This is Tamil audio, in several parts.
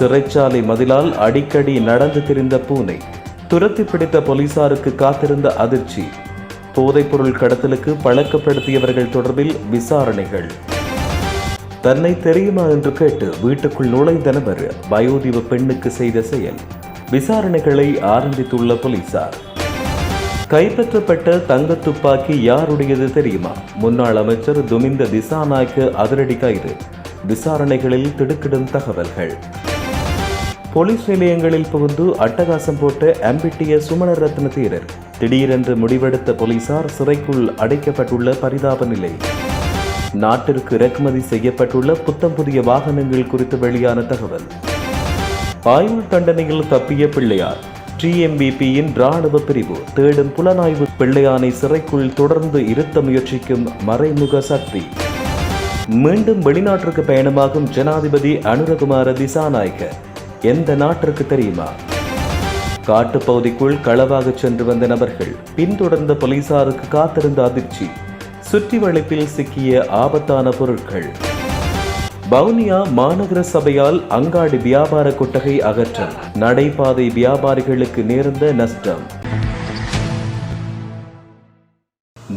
சிறைச்சாலை மதிலால் அடிக்கடி நடந்து திரிந்த பூனை. துரத்தி பிடித்த போலீசாருக்கு காத்திருந்த அதிர்ச்சி. போதைப்பொருள் கடத்தலுக்கு பழக்கப்படுத்தியவர்கள் தொடர்பில் விசாரணைகள். தன்னை தெரியுமா என்று கேட்டு வீட்டுக்குள் நுழைந்த நபர் வயோதிப பெண்ணுக்கு செய்த செயல். விசாரணைகளை ஆரம்பித்துள்ள போலீசார். கைப்பற்றப்பட்ட தங்க துப்பாக்கி யாருடையது தெரியுமா? முன்னாள் அமைச்சர் துமிந்த திசாநாயக்க அதிரடி கைது. விசாரணைகளில் திடுக்கிடும் தகவல்கள். போலீஸ் நிலையங்களில் புகுந்து அட்டகாசம் போட்ட அம்பிட்டிய சுமண ரத்ன தீரர். திடீரென்று முடிவெடுத்த போலீசார் சிறைக்குள் அடைக்கப்பட்டுள்ள பரிதாப நிலை. நாட்டிற்கு இறக்குமதி செய்யப்பட்டுள்ள புத்தம் புதிய வாகனங்கள் குறித்து வெளியான தகவல். ஆயுள் தண்டனையில் தப்பிய பிள்ளையார். டிஎம்பிபியின் இராணுவ பிரிவு தேடும் புலனாய்வு பிள்ளையானை சிறைக்குள் தொடர்ந்து இருத்த முயற்சிக்கும் மறைமுக சக்தி. மீண்டும் வெளிநாட்டிற்கு பயணமாகும் ஜனாதிபதி அனுரகுமார திசாநாயக்க. எந்த நாட்டிற்கு தெரியுமா? காட்டுப்பகுதிக்குள் களவாக சென்று வந்த நபர்கள் பின்தொடர்ந்த போலீசாருக்கு காத்திருந்த அதிர்ச்சி சுற்றி வளைப்பில் சிக்கிய ஆபத்தான பொருட்கள். வவுனியா மாநகர சபையால் அங்காடி வியாபார கொட்டகை அகற்றம். நடைபாதை வியாபாரிகளுக்கு நேர்ந்த நஷ்டம்.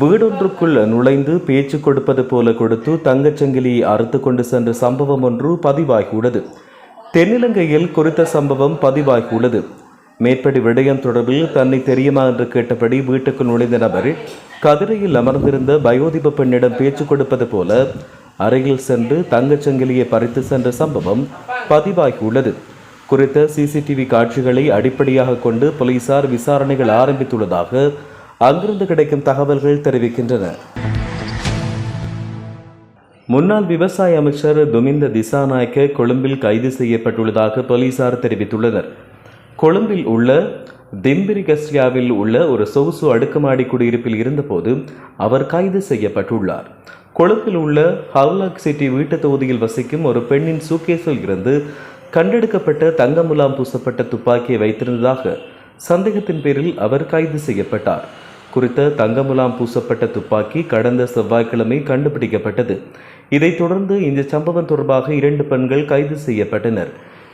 வீடொன்றுக்குள் நுழைந்து பேச்சு கொடுப்பது போல கொடுத்து தங்கச்சங்கிலியை அறுத்து கொண்டு சென்ற சம்பவம் ஒன்று பதிவாகியுள்ளது. தென்னிலங்கையில் குறித்த சம்பவம் பதிவாகியுள்ளது. மேற்படி விடயம் தொடர்பில் தன்னை தெரியுமா என்று கேட்டபடி வீட்டுக்கு நுழைந்த நபர் கதிரையில் அமர்ந்திருந்த பயோதிப பெண்ணிடம் பேச்சு கொடுப்பது போல அருகில் சென்று தங்கச்சங்கிலியை பறித்து சென்ற சம்பவம் பதிவாகியுள்ளது. குறித்த சிசிடிவி காட்சிகளை அடிப்படையாக கொண்டு போலீசார் விசாரணைகள் ஆரம்பித்துள்ளதாக அங்கிருந்து கிடைக்கும் தகவல்கள் தெரிவிக்கின்றன. முன்னாள் விவசாய அமைச்சர் துமிந்த திசாநாயக்க கொழும்பில் கைது செய்யப்பட்டுள்ளதாக போலீசார் தெரிவித்துள்ளனர். கொழும்பில் உள்ள திம்பிரிகஸ்டியாவில் உள்ள ஒரு சொகுசு அடுக்குமாடி குடியிருப்பில் இருந்தபோது அவர் கைது செய்யப்பட்டுள்ளார். கொழும்பில் உள்ள ஹவுலாக் சிட்டி வீட்டு தொகுதியில் வசிக்கும் ஒரு பெண்ணின் சூக்கேஸில் இருந்து கண்டெடுக்கப்பட்ட தங்க முலாம் பூசப்பட்ட துப்பாக்கியை வைத்திருந்ததாக சந்தேகத்தின் பேரில் அவர் கைது செய்யப்பட்டார். குறித்த தங்கமுலாம் பூசப்பட்ட துப்பாக்கி கடந்த செவ்வாய்க்கிழமை கண்டுபிடிக்கப்பட்டது. இதைத் தொடர்ந்து இந்த சம்பவம் தொடர்பாக இரண்டு பெண்கள் கைது செய்யப்பட்டனர்.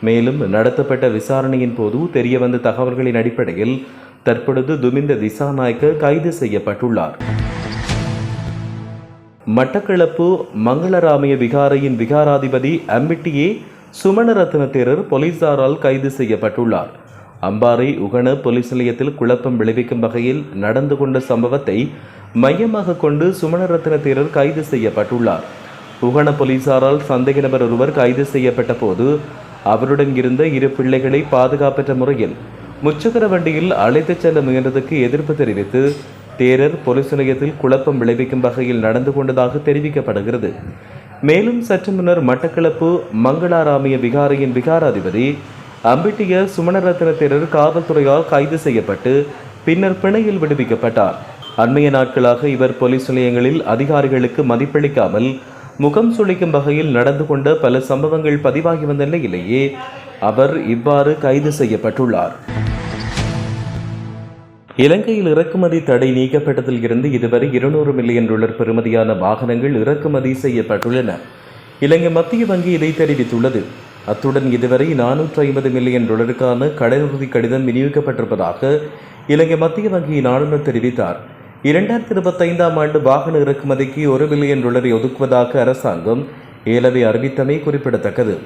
மேலும் நடத்தப்பட்ட விசாரணையின் போது தெரியவந்த தகவல்களின் அடிப்படையில் தற்பொழுது துமிந்த திசாநாயக்க கைது செய்யப்பட்டுள்ளார். மட்டக்களப்பு மங்களராமய விகாரையின் விகாராதிபதி அம்பிட்டியே சுமணரத்ன தேரர் போலீசாரால் கைது செய்யப்பட்டுள்ளார். அம்பாறை உகன போலீஸ் நிலையத்தில் குழப்பம் விளைவிக்கும் வகையில் நடந்து கொண்ட சம்பவத்தை மையமாக கொண்டு சுமணரத்ன தேரர் கைது செய்யப்பட்டுள்ளார். உகன போலீசாரால் சந்தேக நபர் ஒருவர் கைது செய்யப்பட்ட போது அவருடன் இருந்த இரு பிள்ளைகளை பாதுகாப்பற்ற முறையில் முச்சக்கர வண்டியில் அழைத்துச் செல்ல முயன்றதுக்கு எதிர்ப்பு தெரிவித்து தேரர் போலீஸ் நிலையத்தில் குழப்பம் விளைவிக்கும் வகையில் நடந்து கொண்டதாக தெரிவிக்கப்படுகிறது. மேலும் சற்று முன்னர் மட்டக்களப்பு மங்களாராமிய விகாரையின் விகாராதிபதி அம்பிட்டிய சுமணரத்ன தேரர் காவல்துறையால் கைது செய்யப்பட்டு பின்னர் பிணையில் விடுவிக்கப்பட்டார். அண்மைய நாட்களாக இவர் போலீஸ் நிலையங்களில் அதிகாரிகளுக்கு மதிப்பளிக்காமல் முகம் சுளிக்கும் வகையில் நடந்து கொண்ட பல சம்பவங்கள் பதிவாகி வந்த நிலையிலேயே அவர் இவ்வாறு கைது செய்யப்பட்டுள்ளார். இலங்கையில் இறக்குமதி தடை நீக்கப்பட்டதில் இருந்து இதுவரை இருநூறு மில்லியன் டாலர் பெறுமதியான வாகனங்கள் இறக்குமதி செய்யப்பட்டுள்ளன. இலங்கை மத்திய வங்கி இதை தெரிவித்துள்ளது. அத்துடன் இதுவரை நானூற்று ஐம்பது மில்லியன் டாலருக்கான கடனுறுதி கடிதம் விநியோகிக்கப்பட்டிருப்பதாக இலங்கை மத்திய வங்கியின் ஆளுநர் தெரிவித்தார். இரண்டாயிரத்தி இருபத்தைந்தாம் ஆண்டு வாகன இறக்குமதிக்கு ஒரு பில்லியன் டாலரை ஒதுக்குவதாக அரசாங்கம் ஏலவை அறிவித்தமை குறிப்பிடத்தக்கது.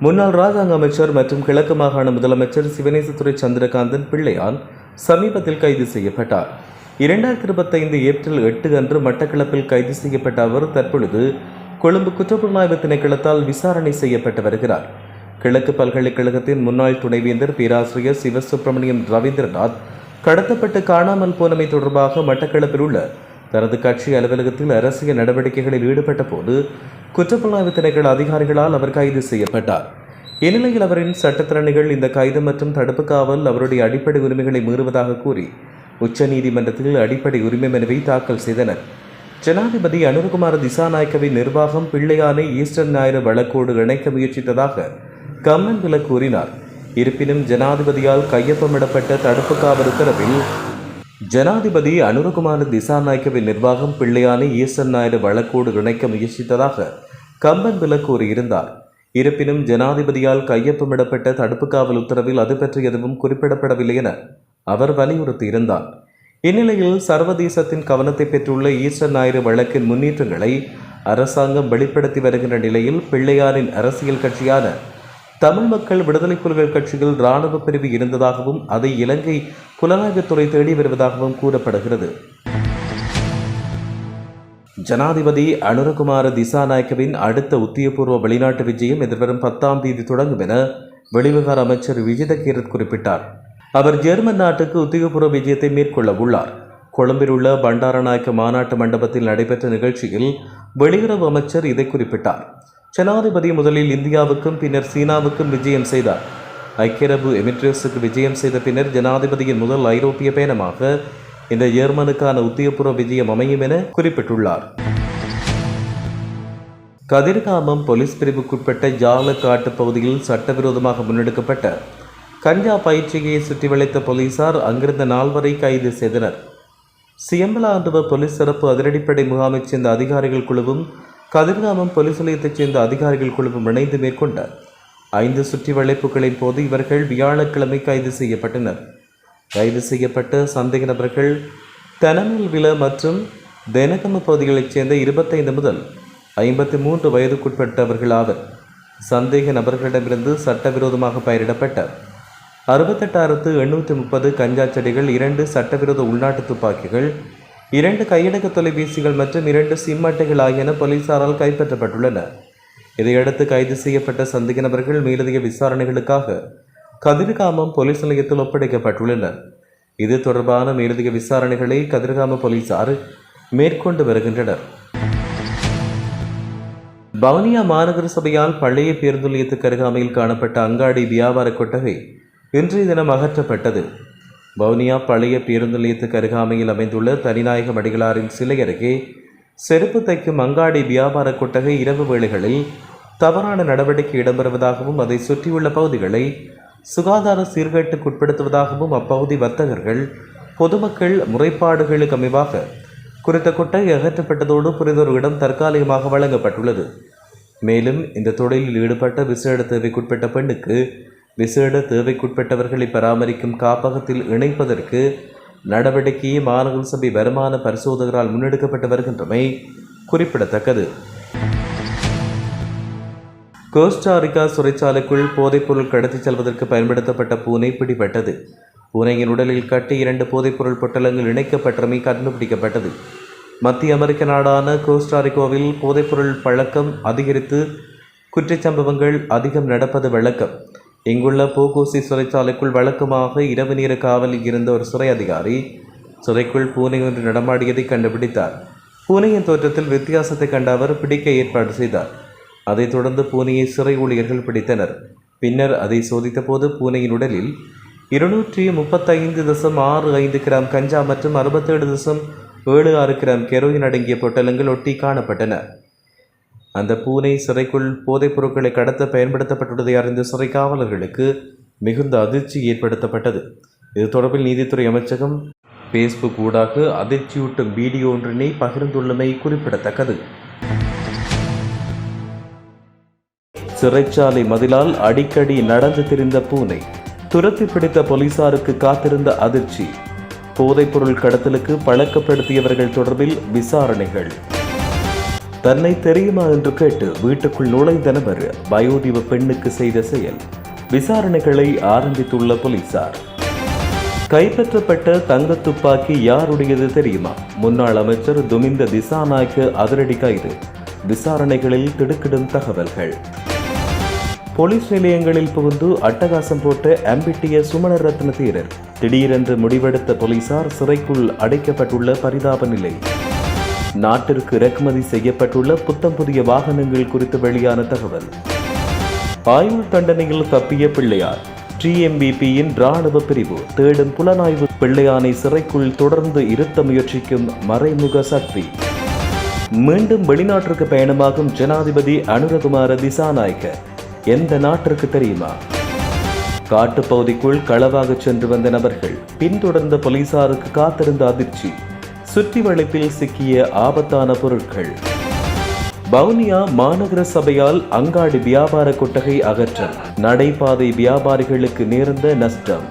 முன்னாள் ராஜாங்க அமைச்சர் மற்றும் கிழக்கு மாகாண முதலமைச்சர் சிவனேசத்துறை சந்திரகாந்தன் பிள்ளையான் சமீபத்தில் கைது செய்யப்பட்டார். இரண்டாயிரத்தி இருபத்தைந்து ஏப்ரல் எட்டு அன்று மட்டக்களப்பில் கைது செய்யப்பட்ட அவர் தற்பொழுது கொழும்பு குற்றப்புலனாய்வு திணைக்களத்தால் விசாரணை செய்யப்பட்டு வருகிறார். கிழக்கு பல்கலைக்கழகத்தின் முன்னாள் துணைவேந்தர் பேராசிரியர் சிவசுப்பிரமணியம் ரவீந்திரநாத் கடத்தப்பட்டு காணாமல் போனமை தொடர்பாக மட்டக்களப்பில் உள்ள தனது கட்சி அலுவலகத்தில் அரசியல் நடவடிக்கைகளில் ஈடுபட்ட போது குற்றப்புலனாய்வு திணைக்கள அதிகாரிகளால் அவர் கைது செய்யப்பட்டார். இந்நிலையில் அவரின் சட்டத்திறனிகள் இந்த கைது மற்றும் தடுப்பு காவல் அவருடைய அடிப்படை உரிமைகளை மீறுவதாக கூறி உச்சநீதிமன்றத்தில் அடிப்படை உரிமை மனுவை தாக்கல் செய்தனர். ஜனாதிபதி அனுரகுமார் திசாநாயக்கவின் நிர்வாகம் பிள்ளையானை ஈஸ்டர் ஞாயிறு வழக்கோடு இணைக்க முயற்சித்ததாக கம்மன் வில கூறினார். இருப்பினும் ஜனாதிபதியால் கையொப்பமிடப்பட்ட தடுப்பு காவல் உத்தரவில் ஜனாதிபதி அனுரகுமார திசாநாயக்கவின் நிர்வாகம் பிள்ளையானை ஈசன் நாயுடு வழக்கோடு இணைக்க முயற்சித்ததாக கம்பன் வில கூறியிருந்தார். இருப்பினும் ஜனாதிபதியால் கையொப்பமிடப்பட்ட தடுப்பு காவல் உத்தரவில் அது பற்றி எதுவும் குறிப்பிடப்படவில்லை என அவர் வலியுறுத்தியிருந்தார். இந்நிலையில் சர்வதேசத்தின் கவனத்தை பெற்றுள்ள ஈஸ்டர் ஞாயிறு வழக்கின் முன்னேற்றங்களை அரசாங்கம் வெளிப்படுத்தி வருகின்ற நிலையில் பிள்ளையாரின் அரசியல் கட்சியான தமிழ் மக்கள் விடுதலை புலிகள் கட்சியில் இராணுவ பிரிவு இருந்ததாகவும் அதை இலங்கை புலனாய்வுத்துறை தேடி வருவதாகவும் கூறப்படுகிறது. ஜனாதிபதி அனுரகுமார திசாநாயக்கவின் அடுத்த உத்தியபூர்வ வெளிநாட்டு விஜயம் எதிர்வரும் பத்தாம் தேதி தொடங்கும் என வெளிவிவகார அமைச்சர் விஜித கீரத் குறிப்பிட்டார். அவர் ஜெர்மன் நாட்டுக்கு உத்தியோகபூர்வ விஜயத்தை மேற்கொள்ள உள்ளார். கொழும்பில் உள்ள பண்டாரநாயக்க மாநாட்டு மண்டபத்தில் நடைபெற்ற நிகழ்ச்சியில் வெளியுறவு அமைச்சர் இதை குறிப்பிட்டார். ஜனாதிபதி முதலில் இந்தியாவுக்கும் பின்னர் சீனாவுக்கும் விஜயம் செய்தார். ஐக்கிய அரபு எமிரேட்ஸுக்கு விஜயம் செய்த பின்னர் ஜனாதிபதியின் முதல் ஐரோப்பிய பயணமாக இந்த ஜெர்மனுக்கான உத்தியோகபூர்வ விஜயம் அமையும் என குறிப்பிட்டுள்ளார். கதிர்காமம் போலீஸ் பிரிவுக்குட்பட்ட ஜாலக்காட்டு பகுதியில் சட்டவிரோதமாக முன்னெடுக்கப்பட்ட கஞ்சா பயிற்சியை சுற்றி வளைத்த போலீசார் அங்கிருந்த நால்வரை கைது செய்தனர். சியம்பலாண்டுவ போலீஸ் சிறப்பு அதிரடிப்படை முகாமைச் சேர்ந்த அதிகாரிகள் குழுவும் கதிர்காமம் போலீஸ் நிலையத்தைச் சேர்ந்த அதிகாரிகள் குழுவும் இணைந்து மேற்கொண்ட ஐந்து சுற்றி வளைப்புகளின் போது இவர்கள் வியாழக்கிழமை கைது செய்யப்பட்டனர். கைது செய்யப்பட்ட சந்தேக நபர்கள் தனமல் வில மற்றும் தெனகம பகுதிகளைச் சேர்ந்த இருபத்தைந்து முதல் ஐம்பத்தி மூன்று வயதுக்குட்பட்டவர்கள் ஆவர் சந்தேக நபர்களிடமிருந்து சட்டவிரோதமாக பயிரிடப்பட்ட அறுபத்தெட்டாயிரத்து எண்ணூற்றி முப்பது கஞ்சா செடிகள் இரண்டு சட்டவிரோத உள்நாட்டு துப்பாக்கிகள் இரண்டு கையடக்க தொலைபேசிகள் மற்றும் இரண்டு சிம் அட்டைகள் ஆகியன போலீசாரால் கைப்பற்றப்பட்டுள்ளன. இதையடுத்து கைது செய்யப்பட்ட சந்தேக நபர்கள் மேலதிக விசாரணைகளுக்காக கதிர்காமம் போலீஸ் நிலையத்தில் ஒப்படைக்கப்பட்டுள்ளனர். இது தொடர்பான மேலதிக விசாரணைகளை கதிர்காம போலீசார் மேற்கொண்டு வருகின்றனர். பவனியா மாநகர சபையால் பழைய பேருந்து நிலையத்துக்கு அருகாமையில் காணப்பட்ட அங்காடி வியாபார கொட்டகை இன்றைய தினம் அகற்றப்பட்டது. வவுனியா பழைய பேருந்து நிலையத்துக்கு அருகாமையில் அமைந்துள்ள தனிநாயகம் அடிகளாரின் சிலை அருகே செருப்பு தைக்கும் அங்காடி வியாபார கொட்டகை இரவு வேளைகளில் தவறான நடவடிக்கை இடம்பெறுவதாகவும் அதை சுற்றியுள்ள பகுதிகளை சுகாதார சீர்கேட்டுக்கு உட்படுத்துவதாகவும் அப்பகுதி வர்த்தகர்கள் பொதுமக்கள் முறைப்பாடுகளுக்கு அமைவாக குறித்த கொட்டகை அகற்றப்பட்டதோடு புரிதொரு இடம் தற்காலிகமாக வழங்கப்பட்டுள்ளது. மேலும் இந்த தொழிலில் ஈடுபட்ட விசேட தேவைக்குட்பட்ட பெண்ணுக்கு விசேட தேவைக்குட்பட்டவர்களை பராமரிக்கும் காப்பகத்தில் இணைப்பதற்கு நடவடிக்கையை மாநகர சபை வருமான பரிசோதகரால் முன்னெடுக்கப்பட்டு வருகின்றமை குறிப்பிடத்தக்கது. கோஸ்டாரிக்கா சிறைச்சாலைக்குள் போதைப்பொருள் கடத்திச் செல்வதற்கு பயன்படுத்தப்பட்ட பூனை பிடிபட்டது. பூனையின் உடலில் கட்டி இரண்டு போதைப்பொருள் பொட்டலங்கள் இணைக்கப்பட்டமை கண்டுபிடிக்கப்பட்டது. மத்திய அமெரிக்க நாடான கோஸ்டாரிக்கோவில் போதைப்பொருள் பழக்கம் அதிகரித்து குற்றச்சம்பவங்கள் அதிகம் நடப்பது வழக்கம். இங்குள்ள போகோசி சிறைச்சாலைக்குள் வழக்கமாக இரவு நேர காவலில் இருந்த ஒரு சிறை அதிகாரி சிறைக்குள் பூனை ஒன்று நடமாடியதை கண்டுபிடித்தார். பூனையின் தோற்றத்தில் வித்தியாசத்தை கண்ட அவர் பிடிக்க ஏற்பாடு செய்தார். அதைத் தொடர்ந்து பூனையை சிறை ஊழியர்கள் பிடித்தனர். பின்னர் அதை சோதித்தபோது பூனையின் உடலில் இருநூற்றி முப்பத்தைந்து தசம் ஆறு ஐந்து கிராம் கஞ்சா மற்றும் அறுபத்தேழு தசம் ஏழு ஆறு கிராம் கெரோயின் அடங்கிய பொட்டலங்கள் ஒட்டி காணப்பட்டன. அந்த பூனை சிறைக்குள் போதைப் பொருட்களை கடத்த பயன்படுத்தப்பட்டுள்ளதை அறிந்த சிறை காவலர்களுக்கு மிகுந்த அதிர்ச்சி ஏற்படுத்தப்பட்டது. இது தொடர்பில் நீதித்துறை அமைச்சகம் ஃபேஸ்புக் ஊடாக அதிர்ச்சியூட்டும் வீடியோ ஒன்றினை பகிர்ந்துள்ளமை குறிப்பிடத்தக்கது. சிறைச்சாலை மதிலால் அடிக்கடி நடந்து திரிந்த பூனை துரத்தி பிடித்த போலீசாருக்கு காத்திருந்த அதிர்ச்சி போதைப்பொருள் கடத்தலுக்கு பழக்கப்படுத்தியவர்கள் தொடர்பில் விசாரணைகள். தன்னை தெரியுமா என்று கேட்டு வீட்டுக்குள் நுழைந்த நபர் வயோதிப பெண்ணுக்கு செய்த செயல். விசாரணைகளை ஆரம்பித்துள்ள போலீசார். கைப்பற்றப்பட்ட தங்க துப்பாக்கி யாருடையது தெரியுமா? முன்னாள் அமைச்சர் துமிந்த திசாநாயக்க அதிரடி கைது. விசாரணைகளில் திடுக்கிடும் தகவல்கள். போலீஸ் நிலையங்களில் புகுந்து அட்டகாசம் போட்ட அம்பிட்டிய சுமண ரத்ன தீரர். திடீரென்று முடிவெடுத்த போலீசார் சிறைக்குள் அடைக்கப்பட்டுள்ள பரிதாப நிலை. நாட்டிற்கு இறக்குமதி செய்யப்பட்டுள்ள புத்தம் புதிய வாகனங்கள் குறித்து வெளியான தகவல். ஆயுள் தண்டனையில் தப்பிய பிள்ளையார். டிஎம்பிபியின் ராணுவ பிரிவு தேடும் புலனாய்வு பிள்ளையானை சிறைக்குள் தொடர்ந்து இருத்த முயற்சிக்கும் மறைமுக சக்தி. மீண்டும் வெளிநாட்டிற்கு பயணமாகும் ஜனாதிபதி அனுரகுமார திசாநாயக்க. எந்த நாட்டிற்கு தெரியுமா? காட்டுப்பகுதிக்குள் களவாக சென்று வந்த நபர்கள் பின்தொடர்ந்த போலீசாருக்கு காத்திருந்த அதிர்ச்சி. சுற்றி வளைப்பில் சிக்கிய ஆபத்தான பொருட்கள். வவுனியா மாநகர சபையால் அங்காடி வியாபார கொட்டகை அகற்றல் நடைபாதை வியாபாரிகளுக்கு நேர்ந்த நஷ்டம்.